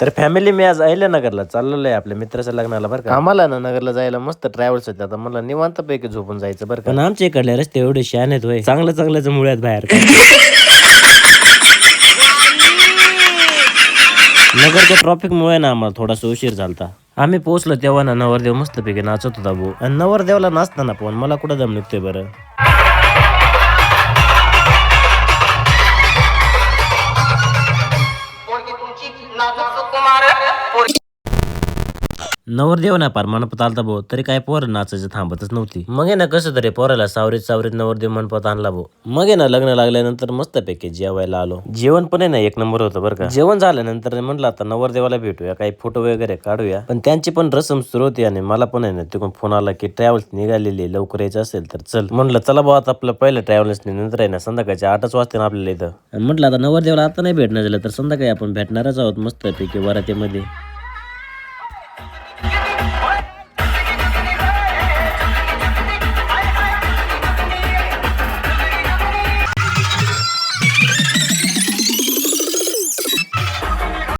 तर फॅमिली मी आज अहिल्यानगरला चाललेलो आहे आपल्या मित्राच्या लग्नाला बरं का. आम्हाला ना नगरला जायला मस्त ट्रॅव्हल्स होते. आता मला निवांत पैकी झोपून जायचं बरं का. पण आमच्या इकडले रस्ते एवढे शान आहेत होय. चांगलं चांगल्याच मुळ्यात बाहेर नगरच्या ट्रॉफिक मुळे ना आम्हाला थोडासा उशीर झालता. आम्ही पोहोचलो तेव्हा ना नवरदेव मस्तपैकी नाचत होता भाऊ. आणि नवरदेवाला नाचताना पण मला कुठं दम निघतोय बरं? নাথ কুমার सुकुमार पोरगी नवरदेव ना पार मनपत आलता भाऊ तरी काय पोर नाचायचं थांबतच नव्हती. मग ना कसं तरी पोराला सावरीत सावरीत नवरदेव मनपत आणला भाऊ. मग ना लग्न लागल्यानंतर मस्तपैकी जेवायला आलो. जेवण पण आहे ना एक नंबर होतं बरं का? जेवण झाल्यानंतर म्हटलं आता नवरदेवाला भेटूया काही फोटो वगैरे काढूया. पण त्यांची पण रसम सुरू होती आणि मला पण आहे ना तिकडून फोन आला की ट्रॅव्हल्स निघालेली लवकर यायचं असेल तर चल. म्हटलं चला भाऊ आता आपलं पहिलं ट्रॅव्हल्स नंतर आहे ना संध्याकाळच्या आठच वाजता आपल्याला इथं. आणि म्हटलं आता नवरदेवाला आता नाही भेटणार झालं तर संध्याकाळी आपण भेटणारच आहोत मस्तपैकी वरातीमध्ये.